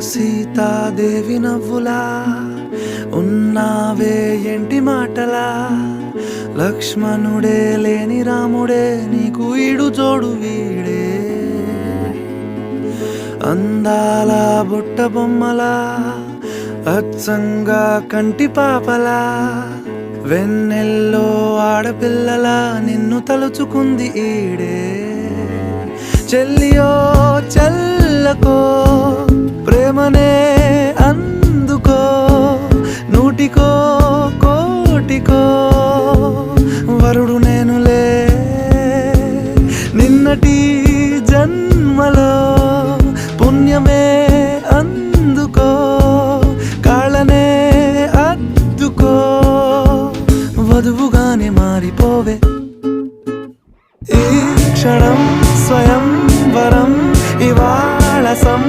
సీతాదేవి నవ్వులా ఉన్నావే ఎంటి మాటలా? లక్ష్మణుడే లేని రాముడే నీకు ఈడు జోడు వీడే. అందాల బుట్ట బొమ్మలా అచ్చంగా కంటి పాపలా వెన్నెల్లో ఆడపిల్లలా నిన్ను తలుచుకుంది ఈడే. చెల్లియో చల్లకో నిన్నటికో వరుడు నేనులే. నిన్నటి జన్మలో పుణ్యమే అందుకో కాళ్ళనే అద్దుకో వధువుగానే మారిపోవే. ఈ క్షణం స్వయం వరం ఇవాళ సం